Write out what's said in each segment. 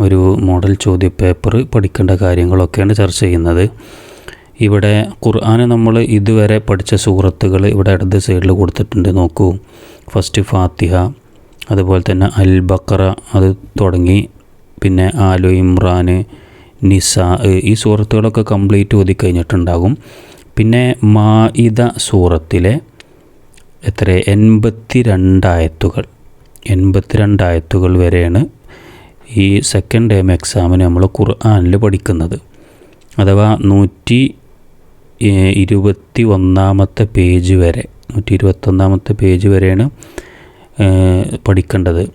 ഒരു മോഡൽ ചോദ്യപേപ്പർ പഠിക്കേണ്ട കാര്യങ്ങളൊക്കെയാണ് ചർച്ച ചെയ്യുന്നത്. ഇവിടെ ഖുർആാന് നമ്മൾ ഇതുവരെ പഠിച്ച സൂറത്തുകൾ ഇവിടെ ഇടത് സൈഡിൽ കൊടുത്തിട്ടുണ്ട് നോക്കൂ. ഫസ്റ്റ് ഫാത്തിഹ അതുപോലെ തന്നെ അൽ ബക്കറ അത് തുടങ്ങി. പിന്നെ ആലു ഇമ്രാൻ നിസ ഈ സൂറത്തുകളൊക്കെ കംപ്ലീറ്റ് ഓതി കഴിഞ്ഞിട്ടുണ്ടാകും. പിന്നെ മാഇദ സൂറത്തിലെ എത്ര എൺപത്തി രണ്ടായത്തുകൾ എൺപത്തി രണ്ടായത്തുകൾ വരെയാണ് ഈ സെക്കൻഡ് ടേം എക്സാമിന് നമ്മൾ ഖുർആാനിൽ പഠിക്കുന്നത്. അഥവാ നൂറ്റി ഇരുപത്തി ഒന്നാമത്തെ പേജ് വരെ നൂറ്റി ഇരുപത്തൊന്നാമത്തെ പേജ് വരെയാണ് പഠിക്കേണ്ടത്.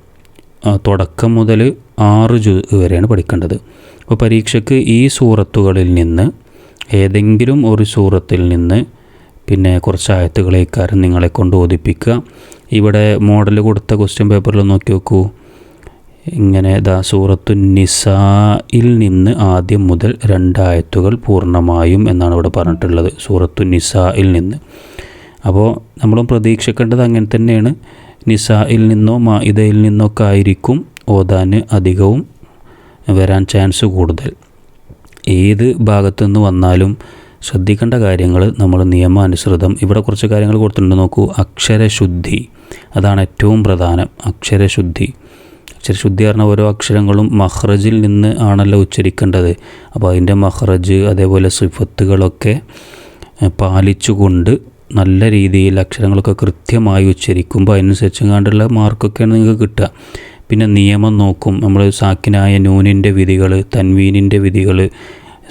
തുടക്കം മുതൽ ആറ് ജു വരെയാണ് പഠിക്കേണ്ടത്. അപ്പോൾ പരീക്ഷയ്ക്ക് ഈ സൂറത്തുകളിൽ നിന്ന് ഏതെങ്കിലും ഒരു സൂറത്തിൽ നിന്ന് പിന്നെ കുറച്ച് ആയത്തുകളേക്കാരും നിങ്ങളെ കൊണ്ട് ഓദിപ്പിക്കുക ഇവിടെ മോഡൽ കൊടുത്ത ക്വസ്റ്റ്യൻ പേപ്പറിൽ നോക്കി നോക്കൂ. ഇങ്ങനെ ദാ സൂറത്തു നിസായിൽ നിന്ന് ആദ്യം മുതൽ രണ്ടായത്തുകൾ പൂർണമായും എന്നാണ് ഇവിടെ പറഞ്ഞിട്ടുള്ളത്. സൂറത്തു നിസായിൽ നിന്ന്. അപ്പോൾ നമ്മളും പ്രതീക്ഷിക്കേണ്ടത് അങ്ങനെ തന്നെയാണ്. നിസായിൽ നിന്നോ മാഇദയിൽ നിന്നോ ഒക്കെ ആയിരിക്കും ഓതാൻ അധികവും വരാൻ ചാൻസ് കൂടുതൽ. ഏത് ഭാഗത്തു നിന്ന് വന്നാലും ശ്രദ്ധിക്കേണ്ട കാര്യങ്ങൾ നമ്മൾ നിയമാനുസൃതം. ഇവിടെ കുറച്ച് കാര്യങ്ങൾ കൊടുത്തിട്ടുണ്ട് നോക്കൂ. അക്ഷരശുദ്ധി. അതാണ് ഏറ്റവും പ്രധാനം. അക്ഷരശുദ്ധി. അക്ഷരശുദ്ധി പറഞ്ഞ ഓരോ അക്ഷരങ്ങളും മഹ്റജിൽ നിന്ന് ആണല്ലോ ഉച്ചരിക്കേണ്ടത്. അപ്പോൾ അതിന്റെ മഹ്റജ് അതേപോലെ സിഫത്തുകളൊക്കെ പാലിച്ചുകൊണ്ട് നല്ല രീതിയിൽ അക്ഷരങ്ങളൊക്കെ കൃത്യമായി ഉച്ചരിക്കുമ്പോൾ അതിനനുസരിച്ച് കണ്ടുള്ള മാർക്കൊക്കെയാണ് നിങ്ങൾക്ക് കിട്ടുക. പിന്നെ നിയമം നോക്കും. നമ്മൾ സാക്കിനായ നൂനിന്റെ വിധികൾ തൻവീനിന്റെ വിധികൾ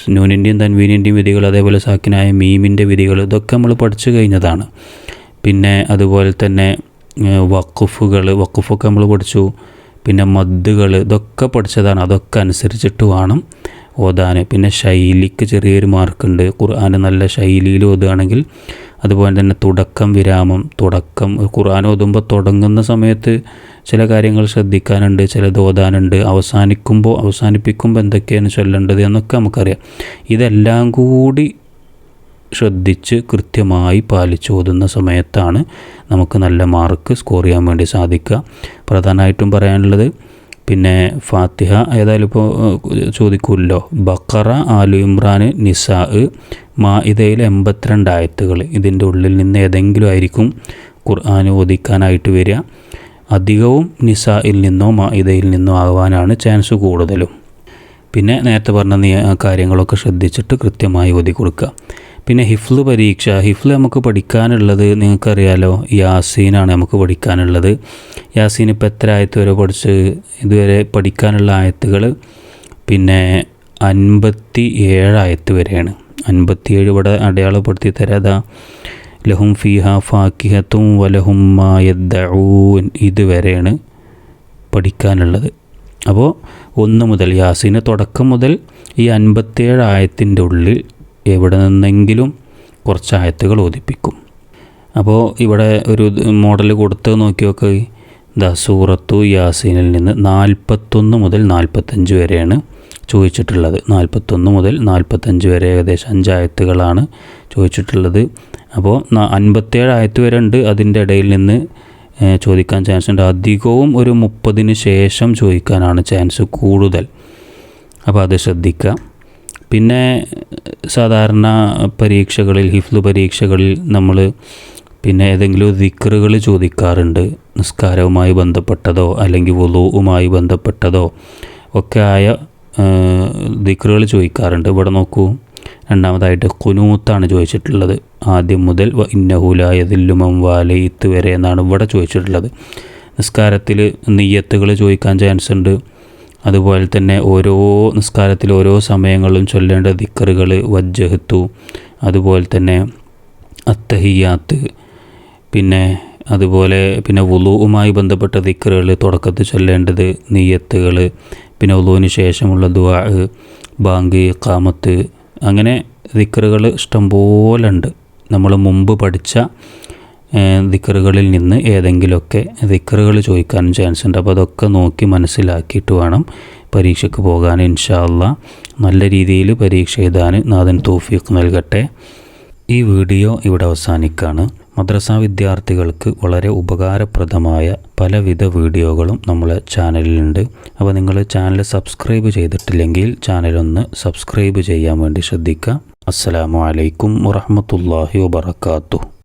നൂനിന്റെയും തൻവീനിന്റെയും വിധികൾ അതേപോലെ സാക്കിനായ മീമിന്റെ വിധികൾ ഇതൊക്കെ നമ്മൾ പഠിച്ചു കഴിഞ്ഞതാണ്. പിന്നെ അതുപോലെ തന്നെ വക്കുഫുകൾ വക്കുഫൊക്കെ നമ്മൾ പഠിച്ചു. പിന്നെ മദ്ദുകൾ ഇതൊക്കെ പഠിച്ചതാണ്. അതൊക്കെ അനുസരിച്ചിട്ട് വേണം ഓതാൻ. പിന്നെ ശൈലിക്ക് ചെറിയൊരു മാർക്കുണ്ട്. ഖുർആൻ നല്ല ശൈലിയിൽ ഓതുകയാണെങ്കിൽ അതുപോലെ തന്നെ തുടക്കം വിരാമം തുടക്കം. ഖുർആൻ ഓതുമ്പോൾ തുടങ്ങുന്ന സമയത്ത് ചില കാര്യങ്ങൾ ശ്രദ്ധിക്കാനുണ്ട് ചിലത് ഓതാനുണ്ട്. അവസാനിക്കുമ്പോൾ അവസാനിപ്പിക്കുമ്പോൾ എന്തൊക്കെയാണ് ചൊല്ലേണ്ടത് എന്നൊക്കെ നമുക്കറിയാം. ഇതെല്ലാം കൂടി ശ്രദ്ധിച്ച് കൃത്യമായി പാലിച്ചു ഓതുന്ന സമയത്താണ് നമുക്ക് നല്ല മാർക്ക് സ്കോർ ചെയ്യാൻ വേണ്ടി സാധിക്കുക. പ്രധാനമായിട്ടും പറയാനുള്ളത് പിന്നെ ഫാത്തിഹ ഏതായാലും ഇപ്പോൾ ചോദിക്കുമല്ലോ ബക്കറ ആലു ഇമ്രാൻ നിസാ മാഇദയിൽ എൺപത്തിരണ്ട് ആയത്തുകൾ. ഇതിന്റെ ഉള്ളിൽ നിന്ന് ഏതെങ്കിലും ആയിരിക്കും ഖുർആൻ ഓദിക്കാനായിട്ട് വരിക. അധികവും നിസായിൽ നിന്നോ മാഇദയിൽ നിന്നോ ആവാനാണ് ചാൻസ് കൂടുതലും. പിന്നെ നേരത്തെ പറഞ്ഞ കാര്യങ്ങളൊക്കെ ശ്രദ്ധിച്ചിട്ട് കൃത്യമായി ഓതി കൊടുക്കുക പിന്നെ ഹിഫ്ല് പരീക്ഷ. ഹിഫ്ല് നമുക്ക് പഠിക്കാനുള്ളത് നിങ്ങൾക്കറിയാലോ. യാസീനാണ് നമുക്ക് പഠിക്കാനുള്ളത്. യാസീൻ ഇപ്പോൾ എത്ര ആയത്ത് വരെ പഠിച്ച് ഇതുവരെ പഠിക്കാനുള്ള ആയത്തുകൾ? പിന്നെ അൻപത്തി ഏഴായത്ത് വരെയാണ്. അൻപത്തിയേഴ് ഇവിടെ അടയാളപ്പെടുത്തി തരാതാ ലഹും ഫിഹ ഫാക്കിഹത്തും വലഹും മായദ്ദഊൻ ഇതുവരെയാണ് പഠിക്കാനുള്ളത്. അപ്പോൾ ഒന്ന് മുതൽ യാസീന് തുടക്കം മുതൽ ഈ ആയത്തിന്റെ ഉള്ളിൽ എവിടെ നിന്നെങ്കിലും കുറച്ച് ആയത്തുകൾ ഓതിപ്പിക്കും. അപ്പോൾ ഇവിടെ ഒരു മോഡൽ കൊടുത്ത് നോക്കി നോക്ക്. ദ സൂറത്തു യാസീനിൽ നിന്ന് നാൽപ്പത്തൊന്ന് മുതൽ നാൽപ്പത്തഞ്ച് വരെയാണ് ചോദിച്ചിട്ടുള്ളത്. നാൽപ്പത്തൊന്ന് മുതൽ നാൽപ്പത്തഞ്ച് വരെ ഏകദേശം അഞ്ചായത്തുകളാണ് ചോദിച്ചിട്ടുള്ളത്. അപ്പോൾ അൻപത്തേഴ് ആയത്ത് വരെ ഉണ്ട് അതിന്റെ ഇടയിൽ നിന്ന് ചോദിക്കാൻ ചാൻസ് ഉണ്ട്. അധികവും ഒരു മുപ്പതിന് ശേഷം ചോദിക്കാനാണ് ചാൻസ് കൂടുതൽ. അപ്പോൾ അത് ശ്രദ്ധിക്കുക. പിന്നെ സാധാരണ പരീക്ഷകളിൽ ഹിഫ്ല് പരീക്ഷകളിൽ നമ്മൾ പിന്നെ ഏതെങ്കിലും ദിക്കറുകൾ ചോദിക്കാറുണ്ട്. നിസ്കാരവുമായി ബന്ധപ്പെട്ടതോ അല്ലെങ്കിൽ വുളുവുമായി ബന്ധപ്പെട്ടതോ ഒക്കെ ആയ ദിക്റുകൾ ചോദിക്കാറുണ്ട്. ഇവിടെ നോക്കൂ രണ്ടാമതായിട്ട് കുനൂത്താണ് ചോദിച്ചിട്ടുള്ളത്. ആദ്യം മുതൽ ഇന്നഹുലായതില്ലുമം വാലയിത്ത് വരെ എന്നാണ് ഇവിടെ ചോദിച്ചിട്ടുള്ളത്. നിസ്കാരത്തിൽ നെയ്യത്തുകൾ ചോദിക്കാൻ ചാൻസ് ഉണ്ട് അതുപോലെ തന്നെ ഓരോ നിസ്കാരത്തിൽ ഓരോ സമയങ്ങളിലും ചൊല്ലേണ്ട ദിക്കറുകൾ വജ്ജഹത്തു അതുപോലെ തന്നെ അത്തഹിയാത്ത് പിന്നെ അതുപോലെ പിന്നെ വുളുവുമായി ബന്ധപ്പെട്ട ദിക്കറുകൾ തുടക്കത്തിൽ ചൊല്ലേണ്ടത് നീയത്തുകൾ പിന്നെ വുളുവിന് ശേഷമുള്ള ദുവാ ബാങ്ക് കാമത്ത് അങ്ങനെ ദിക്കറുകൾ ഇഷ്ടംപോലെ ഉണ്ട് നമ്മൾ മുമ്പ് പഠിച്ച ദിക്കറുകളിൽ നിന്ന് ഏതെങ്കിലുമൊക്കെ ദിക്കറുകൾ ചോദിക്കാനും ചാൻസ് ഉണ്ട്. അപ്പോൾ അതൊക്കെ നോക്കി മനസ്സിലാക്കിയിട്ട് വേണം പരീക്ഷയ്ക്ക് പോകാൻ ഇൻഷാല്ല നല്ല രീതിയിൽ പരീക്ഷ എഴുതാൻ നാഥൻ തോഫീഖ് നൽകട്ടെ. ഈ വീഡിയോ ഇവിടെ അവസാനിക്കുകയാണ് മദ്രസ വിദ്യാർത്ഥികൾക്ക് വളരെ ഉപകാരപ്രദമായ പലവിധ വീഡിയോകളും നമ്മളെ ചാനലിലുണ്ട്. അപ്പോൾ നിങ്ങൾ ചാനൽ സബ്സ്ക്രൈബ് ചെയ്തിട്ടില്ലെങ്കിൽ ചാനലൊന്ന് സബ്സ്ക്രൈബ് ചെയ്യാൻ വേണ്ടി ശ്രദ്ധിക്കുക. അസ്സലാമു അലൈക്കും വറഹമത്തല്ലാഹി വബർക്കാത്തു